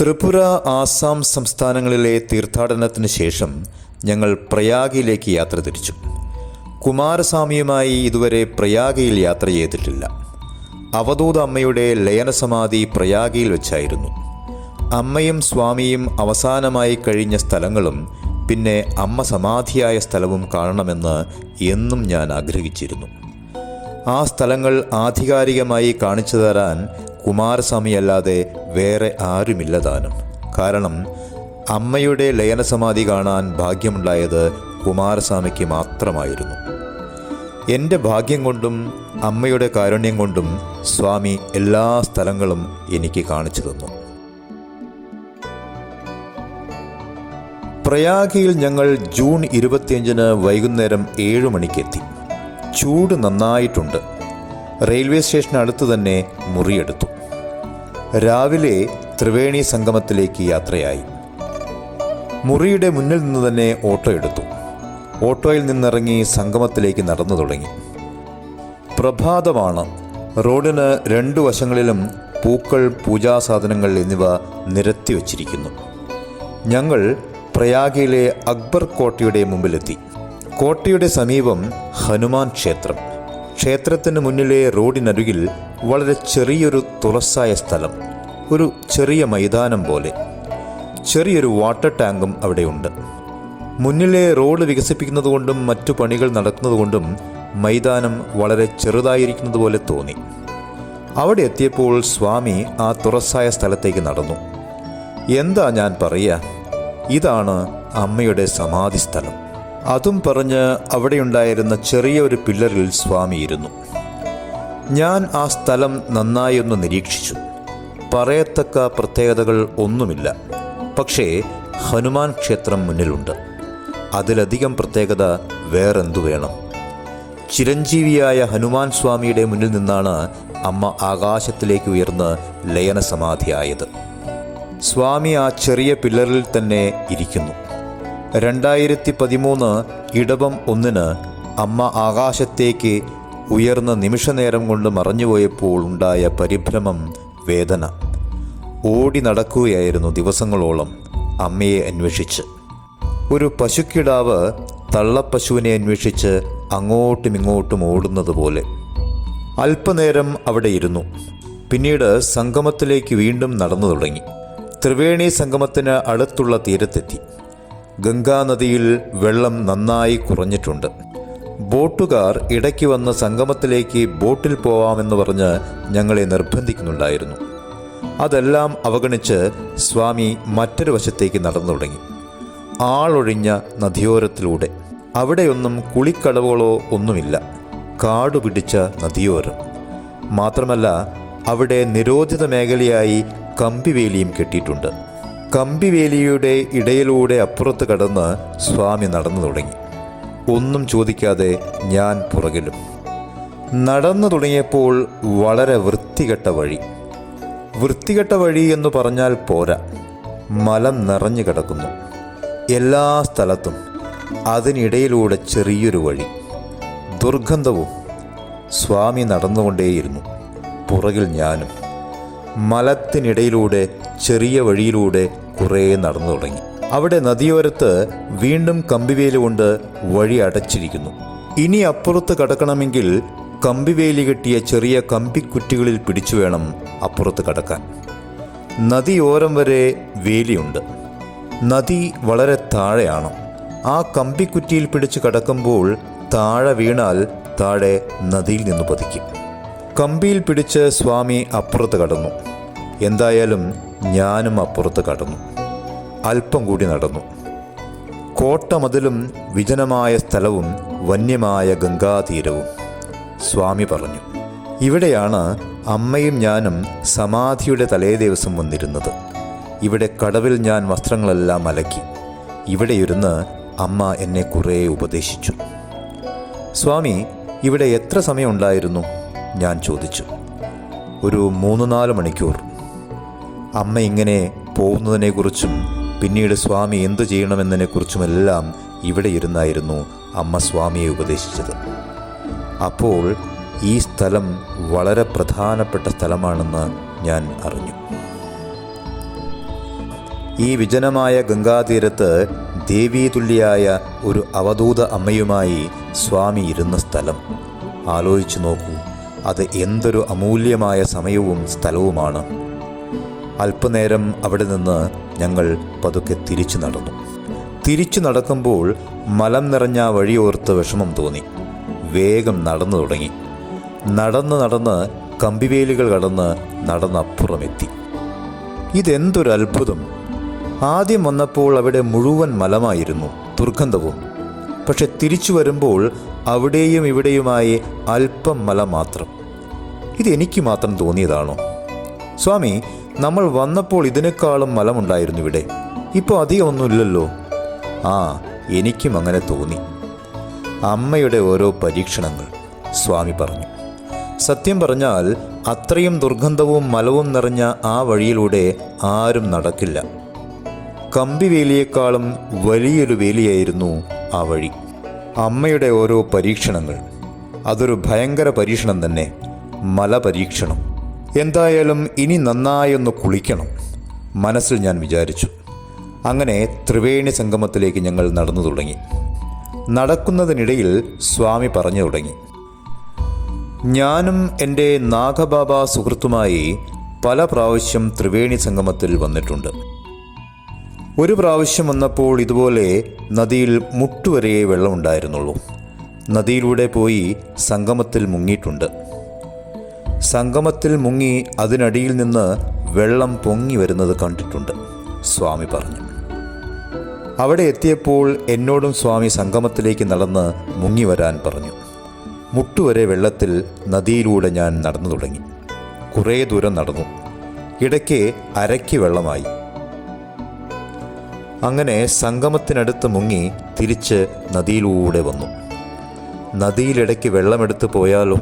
ത്രിപുര ആസാം സംസ്ഥാനങ്ങളിലെ തീർത്ഥാടനത്തിന് ശേഷം ഞങ്ങൾ പ്രയാഗിലേക്ക് യാത്ര തിരിച്ചു. കുമാരസ്വാമിയുമായി ഇതുവരെ പ്രയാഗയിൽ യാത്ര ചെയ്തിട്ടില്ല. അവധൂത അമ്മയുടെ ലയനസമാധി പ്രയാഗയിൽ വെച്ചായിരുന്നു. അമ്മയും സ്വാമിയും അവസാനമായി കഴിഞ്ഞ സ്ഥലങ്ങളും പിന്നെ അമ്മ സമാധിയായ സ്ഥലവും കാണണമെന്ന് എന്നും ഞാൻ ആഗ്രഹിച്ചിരുന്നു. ആ സ്ഥലങ്ങൾ ആധികാരികമായി കാണിച്ചു തരാൻ കുമാരസ്വാമി അല്ലാതെ വേറെ ആരുമില്ലതാനും കാരണം അമ്മയുടെ ലയനസമാധി കാണാൻ ഭാഗ്യമുണ്ടായത് കുമാരസ്വാമിക്ക് മാത്രമായിരുന്നു. എന്റെ ഭാഗ്യം കൊണ്ടും അമ്മയുടെ കാരുണ്യം കൊണ്ടും സ്വാമി എല്ലാ സ്ഥലങ്ങളും എനിക്ക് കാണിച്ചു തന്നു. പ്രയാഗയിൽ ഞങ്ങൾ ജൂൺ ഇരുപത്തിയഞ്ചിന് വൈകുന്നേരം ഏഴ് മണിക്കെത്തി. ചൂട് നന്നായിട്ടുണ്ട്. റെയിൽവേ സ്റ്റേഷൻ അടുത്ത് തന്നെ മുറിയെടുത്തു. രാവിലെ ത്രിവേണി സംഗമത്തിലേക്ക് യാത്രയായി. മുറിയുടെ മുന്നിൽ നിന്ന് തന്നെ ഓട്ടോ എടുത്തു. ഓട്ടോയിൽ നിന്നിറങ്ങി സംഗമത്തിലേക്ക് നടന്നു തുടങ്ങി. പ്രഭാതമാണ്. റോഡിന് രണ്ടു വശങ്ങളിലും പൂക്കൾ പൂജാസാധനങ്ങൾ എന്നിവ നിരത്തി വച്ചിരിക്കുന്നു. ഞങ്ങൾ പ്രയാഗയിലെ അക്ബർ കോട്ടയുടെ മുമ്പിലെത്തി. കോട്ടയുടെ സമീപം ഹനുമാൻ ക്ഷേത്രം. ക്ഷേത്രത്തിന് മുന്നിലെ റോഡിനരികിൽ വളരെ ചെറിയൊരു തുറസായ സ്ഥലം ഒരു ചെറിയ മൈതാനം പോലെ. ചെറിയൊരു വാട്ടർ ടാങ്കും അവിടെയുണ്ട്. മുന്നിലെ റോഡ് വികസിപ്പിക്കുന്നതുകൊണ്ടും മറ്റു പണികൾ നടക്കുന്നതുകൊണ്ടും മൈതാനം വളരെ ചെറുതായിരിക്കുന്നത് പോലെ തോന്നി. അവിടെ എത്തിയപ്പോൾ സ്വാമി ആ തുറസായ സ്ഥലത്തേക്ക് നടന്നു. എന്താ ഞാൻ പറയുക? ഇതാണ് അമ്മയുടെ സമാധി സ്ഥലം അതും പറഞ്ഞ് അവിടെയുണ്ടായിരുന്ന ചെറിയ ഒരു പില്ലറിൽ സ്വാമിയിരുന്നു ഞാൻ ആ സ്ഥലം നന്നായൊന്ന് നിരീക്ഷിച്ചു. പറയത്തക്ക പ്രത്യേകതകൾ ഒന്നുമില്ല. പക്ഷേ ഹനുമാൻ ക്ഷേത്രം മുന്നിലുണ്ട്. അതിലധികം പ്രത്യേകത വേറെന്തു വേണം? ചിരഞ്ജീവിയായ ഹനുമാൻ സ്വാമിയുടെ മുന്നിൽ നിന്നാണ് അമ്മ ആകാശത്തിലേക്ക് ഉയർന്ന് ലയന സമാധിയായത് സ്വാമി ആ ചെറിയ പില്ലറിൽ തന്നെ ഇരിക്കുന്നു. രണ്ടായിരത്തി പതിമൂന്ന് ഇടവം ഒന്നിന് അമ്മ ആകാശത്തേക്ക് ഉയർന്ന നിമിഷനേരം കൊണ്ട് മറഞ്ഞുപോയപ്പോൾ ഉണ്ടായ പരിഭ്രമം വേദന. ഓടി നടക്കുകയായിരുന്നു ദിവസങ്ങളോളം അമ്മയെ അന്വേഷിച്ച്. ഒരു പശുക്കിടാവ് തള്ളപ്പശുവിനെ അന്വേഷിച്ച് അങ്ങോട്ടും ഇങ്ങോട്ടും ഓടുന്നത് പോലെ. അല്പനേരം അവിടെ ഇരുന്നു. പിന്നീട് സംഗമത്തിലേക്ക് വീണ്ടും നടന്നു തുടങ്ങി. ത്രിവേണി സംഗമത്തിന് അടുത്തുള്ള തീരത്തെത്തി. ഗംഗാനദിയിൽ വെള്ളം നന്നായി കുറഞ്ഞിട്ടുണ്ട്. ബോട്ടുകാർ ഇടയ്ക്ക് വന്ന് സംഗമത്തിലേക്ക് ബോട്ടിൽ പോവാമെന്ന് പറഞ്ഞ് ഞങ്ങളെ നിർബന്ധിക്കുന്നുണ്ടായിരുന്നു. അതെല്ലാം അവഗണിച്ച് സ്വാമി മറ്റൊരു വശത്തേക്ക് നടന്നു തുടങ്ങി. ആളൊഴിഞ്ഞ നദിയോരത്തിലൂടെ. അവിടെയൊന്നും കുളിക്കടവുകളോ ഒന്നുമില്ല. കാടുപിടിച്ച നദിയോരം. മാത്രമല്ല അവിടെ നിരോധിത മേഖലയായി കമ്പിവേലിയും കെട്ടിയിട്ടുണ്ട്. കമ്പിവേലിയുടെ ഇടയിലൂടെ അപ്പുറത്ത് കടന്ന് സ്വാമി നടന്നു തുടങ്ങി. ഒന്നും ചോദിക്കാതെ ഞാൻ പുറകിലും. നടന്നു തുടങ്ങിയപ്പോൾ വളരെ വൃത്തികെട്ട വഴി. വൃത്തികെട്ട വഴി എന്ന് പറഞ്ഞാൽ പോരാ. മലം നിറഞ്ഞു കിടക്കുന്നു. എല്ലാ സ്ഥലത്തും അതിനിടയിലൂടെ ചെറിയൊരു വഴി. ദുർഗന്ധവും സ്വാമി നടന്നുകൊണ്ടേയിരുന്നു. പുറകിൽ ഞാനും. മലത്തിനിടയിലൂടെ ചെറിയ വഴിയിലൂടെ കുറേ നടന്നു തുടങ്ങി. അവിടെ നദിയോരത്ത് വീണ്ടും കമ്പിവേലി കൊണ്ട് വഴി അടച്ചിരിക്കുന്നു. ഇനി അപ്പുറത്ത് കടക്കണമെങ്കിൽ കമ്പിവേലി കെട്ടിയ ചെറിയ കമ്പിക്കുറ്റികളിൽ പിടിച്ചു വേണം അപ്പുറത്ത് കടക്കാൻ. നദിയോരം വരെ വേലിയുണ്ട്. നദി വളരെ താഴെയാണ്. ആ കമ്പിക്കുറ്റിയിൽ പിടിച്ച് കടക്കുമ്പോൾ താഴെ വീണാൽ താഴെ നദിയിൽ നിന്ന് പതിക്കും. കമ്പിയിൽ പിടിച്ച് സ്വാമി അപ്പുറത്ത് കടന്നു. എന്തായാലും ഞാനും അപ്പുറത്ത് കടന്നു. അല്പം കൂടി നടന്നു. കോട്ടമതിലും വിജനമായ സ്ഥലവും വന്യമായ ഗംഗാതീരവും. സ്വാമി പറഞ്ഞു ഇവിടെയാണ് അമ്മയും ഞാനും സമാധിയുടെ തലേ ദിവസം വന്നിരുന്നത്. ഇവിടെ കടവിൽ ഞാൻ വസ്ത്രങ്ങളെല്ലാം അലക്കി. ഇവിടെ ഇരുന്ന് അമ്മ എന്നെ കുറേ ഉപദേശിച്ചു. സ്വാമി ഇവിടെ എത്ര സമയമുണ്ടായിരുന്നു? ഞാൻ ചോദിച്ചു. ഒരു മൂന്ന് നാല് മണിക്കൂർ. അമ്മ ഇങ്ങനെ പോകുന്നതിനെക്കുറിച്ചും പിന്നീട് സ്വാമി എന്തു ചെയ്യണമെന്നതിനെക്കുറിച്ചുമെല്ലാം ഇവിടെ ഇരുന്നായിരുന്നു അമ്മ സ്വാമിയെ ഉപദേശിച്ചത്. അപ്പോൾ ഈ സ്ഥലം വളരെ പ്രധാനപ്പെട്ട സ്ഥലമാണെന്ന് ഞാൻ അറിഞ്ഞു. ഈ വിജനമായ ഗംഗാതീരത്ത് ദേവീതുല്യായ ഒരു അവധൂത അമ്മയുമായി സ്വാമി ഇരുന്ന സ്ഥലം. ആലോചിച്ചു നോക്കൂ. അത് എന്തൊരു അമൂല്യമായ സമയവും സ്ഥലവുമാണ്. അല്പനേരം അവിടെ നിന്ന് ഞങ്ങൾ പതുക്കെ തിരിച്ചു നടന്നു. തിരിച്ചു നടക്കുമ്പോൾ മലം നിറഞ്ഞ വഴിയോർത്ത് വിഷമം തോന്നി. വേഗം നടന്നു തുടങ്ങി. നടന്ന് നടന്ന് കമ്പിവേലികൾ കടന്ന് നടന്നപ്പുറമെത്തി. ഇതെന്തൊരത്ഭുതം. ആദ്യം വന്നപ്പോൾ അവിടെ മുഴുവൻ മലമായിരുന്നു ദുർഗന്ധവും. പക്ഷെ തിരിച്ചു വരുമ്പോൾ അവിടെയും ഇവിടെയുമായി അല്പം മല മാത്രം. ഇതെനിക്ക് മാത്രം തോന്നിയതാണോ? സ്വാമി നമ്മൾ വന്നപ്പോൾ ഇതിനേക്കാളും മലമുണ്ടായിരുന്നു ഇവിടെ. ഇപ്പോൾ അധികമൊന്നുമില്ലല്ലോ ആ എനിക്കും അങ്ങനെ തോന്നി. അമ്മയുടെ ഓരോ പരീക്ഷണങ്ങൾ സ്വാമി പറഞ്ഞു. സത്യം പറഞ്ഞാൽ അത്രയും ദുർഗന്ധവും മലവും നിറഞ്ഞ ആ വഴിയിലൂടെ ആരും നടക്കില്ല. കമ്പി കമ്പിവേലിയേക്കാളും വലിയൊരു വേലിയായിരുന്നു ആ വഴി. അമ്മയുടെ ഓരോ പരീക്ഷണങ്ങൾ. അതൊരു ഭയങ്കര പരീക്ഷണം തന്നെ. മല പരീക്ഷണം. എന്തായാലും ഇനി നന്നായൊന്ന് കുളിക്കണം. മനസ്സിൽ ഞാൻ വിചാരിച്ചു. അങ്ങനെ ത്രിവേണി സംഗമത്തിലേക്ക് ഞങ്ങൾ നടന്നു തുടങ്ങി. നടക്കുന്നതിനിടയിൽ സ്വാമി പറഞ്ഞു തുടങ്ങി. ഞാനും എന്റെ നാഗബാബ സുഹൃത്തുമായി പല പ്രാവശ്യം ത്രിവേണി സംഗമത്തിൽ വന്നിട്ടുണ്ട്. ഒരു പ്രാവശ്യം വന്നപ്പോൾ ഇതുപോലെ നദിയിൽ മുട്ടുവരെ വെള്ളമുണ്ടായിരുന്നുള്ളൂ നദിയിലൂടെ പോയി സംഗമത്തിൽ മുങ്ങിയിട്ടുണ്ട്. സംഗമത്തിൽ മുങ്ങി അതിനടിയിൽ നിന്ന് വെള്ളം പൊങ്ങി വരുന്നത് കണ്ടിട്ടുണ്ട് സ്വാമി പറഞ്ഞു. അവിടെ എത്തിയപ്പോൾ എന്നോടും സ്വാമി സംഗമത്തിലേക്ക് നടന്ന് മുങ്ങി വരാൻ പറഞ്ഞു. മുട്ടുവരെ വെള്ളത്തിൽ നദിയിലൂടെ ഞാൻ നടന്നു തുടങ്ങി. കുറേ ദൂരം നടന്നു. ഇടയ്ക്ക് അരയ്ക്ക് വെള്ളമായി. അങ്ങനെ സംഗമത്തിനടുത്ത് മുങ്ങി തിരിച്ച് നദിയിലൂടെ വന്നു. നദിയിലിടയ്ക്ക് വെള്ളമെടുത്ത് പോയാലോ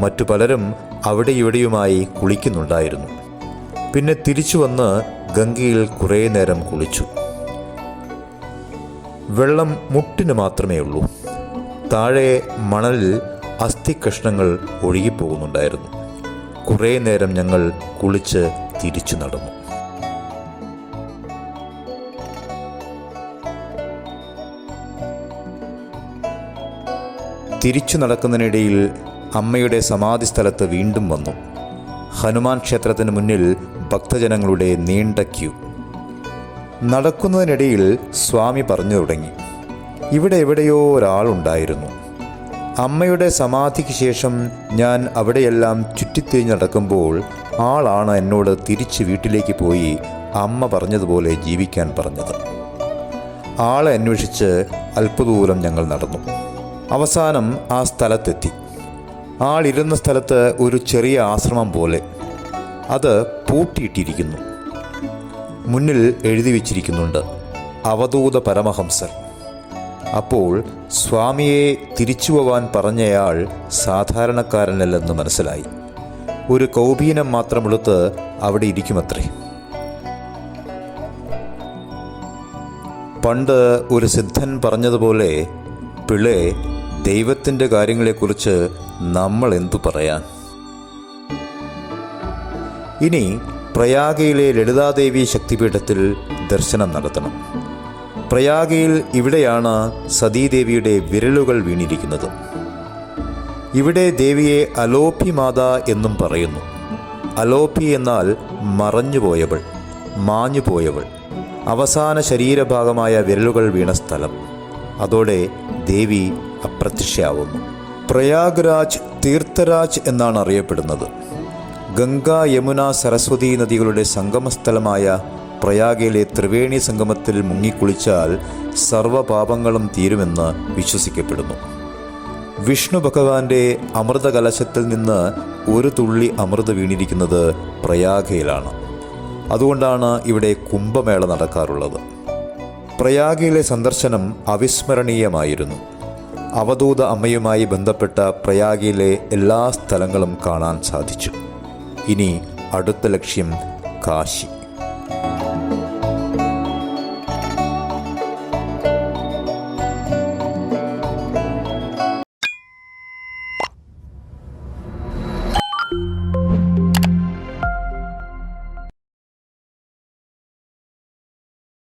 മറ്റു പലരും അവിടെ ഇവിടെയുമായി കുളിക്കുന്നുണ്ടായിരുന്നു. പിന്നെ തിരിച്ചു വന്ന് ഗംഗയിൽ കുറേ നേരം കുളിച്ചു. വെള്ളം മുട്ടിന് മാത്രമേ ഉള്ളൂ. താഴെ മണലിൽ അസ്ഥി അസ്ഥികഷ്ണങ്ങൾ ഒഴുകിപ്പോകുന്നുണ്ടായിരുന്നു. കുറേ നേരം ഞങ്ങൾ കുളിച്ച് തിരിച്ചു നടന്നു. തിരിച്ചു നടക്കുന്നതിനിടയിൽ അമ്മയുടെ സമാധി സ്ഥലത്ത് വീണ്ടും വന്നു. ഹനുമാൻ ക്ഷേത്രത്തിന് മുന്നിൽ ഭക്തജനങ്ങളുടെ നീണ്ട ക്യൂ. നടക്കുന്നതിനിടയിൽ സ്വാമി പറഞ്ഞു തുടങ്ങി. ഇവിടെ എവിടെയോ ഒരാളുണ്ടായിരുന്നു അമ്മയുടെ സമാധിക്ക് ശേഷം ഞാൻ അവിടെയെല്ലാം ചുറ്റിത്തിരിഞ്ഞ് നടക്കുമ്പോൾ ആളാണ് എന്നോട് തിരിച്ച് വീട്ടിലേക്ക് പോയി അമ്മ പറഞ്ഞതുപോലെ ജീവിക്കാൻ പറഞ്ഞത്. ആളെ അന്വേഷിച്ച് അല്പദൂരം ഞങ്ങൾ നടന്നു. അവസാനം ആ സ്ഥലത്തെത്തി. ആളിരുന്ന സ്ഥലത്ത് ഒരു ചെറിയ ആശ്രമം പോലെ. അത് പൂട്ടിയിട്ടിരിക്കുന്നു. മുന്നിൽ എഴുതി വച്ചിരിക്കുന്നുണ്ട് അവധൂത പരമഹംസർ. അപ്പോൾ സ്വാമിയെ തിരിച്ചു പോവാൻ പറഞ്ഞയാൾ സാധാരണക്കാരനല്ലെന്ന് മനസ്സിലായി. ഒരു കൗപീനം മാത്രമെടുത്ത് അവിടെ ഇരിക്കുമത്രേ. പണ്ട് ഒരു സിദ്ധൻ പറഞ്ഞതുപോലെ പിള്ളേ ദൈവത്തിന്റെ കാര്യങ്ങളെക്കുറിച്ച് നമ്മൾ എന്തു പറയാൻ? ഇനി പ്രയാഗയിലെ ലളിതാദേവി ശക്തിപീഠത്തിൽ ദർശനം നടത്തണം. പ്രയാഗയിൽ ഇവിടെയാണ് സതീദേവിയുടെ വിരലുകൾ വീണിരിക്കുന്നത്. ഇവിടെ ദേവിയെ അലോപി മാത എന്നും പറയുന്നു. അലോപി എന്നാൽ മറഞ്ഞുപോയവൾ മാഞ്ഞുപോയവൾ അവസാന ശരീരഭാഗമായ വിരലുകൾ വീണ സ്ഥലം. അതോടെ ദേവി അപ്രത്യക്ഷയാവുന്നു. പ്രയാഗ്രാജ് തീർത്ഥരാജ് എന്നാണ് അറിയപ്പെടുന്നത്. ഗംഗ യമുന സരസ്വതി നദികളുടെ സംഗമസ്ഥലമായ പ്രയാഗയിലെ ത്രിവേണി സംഗമത്തിൽ മുങ്ങിക്കുളിച്ചാൽ സർവപാപങ്ങളും തീരുമെന്ന് വിശ്വസിക്കപ്പെടുന്നു. വിഷ്ണു ഭഗവാന്റെ അമൃത കലശത്തിൽ നിന്ന് ഒരു തുള്ളി അമൃത് വീണിരിക്കുന്നത് പ്രയാഗയിലാണ്. അതുകൊണ്ടാണ് ഇവിടെ കുംഭമേള നടക്കാറുള്ളത്. പ്രയാഗയിലെ സന്ദർശനം അവിസ്മരണീയമായിരുന്നു. അവധൂത അമ്മയുമായി ബന്ധപ്പെട്ട പ്രയാഗിലെ എല്ലാ സ്ഥലങ്ങളും കാണാൻ സാധിച്ചു. ഇനി അടുത്ത ലക്ഷ്യം കാശി.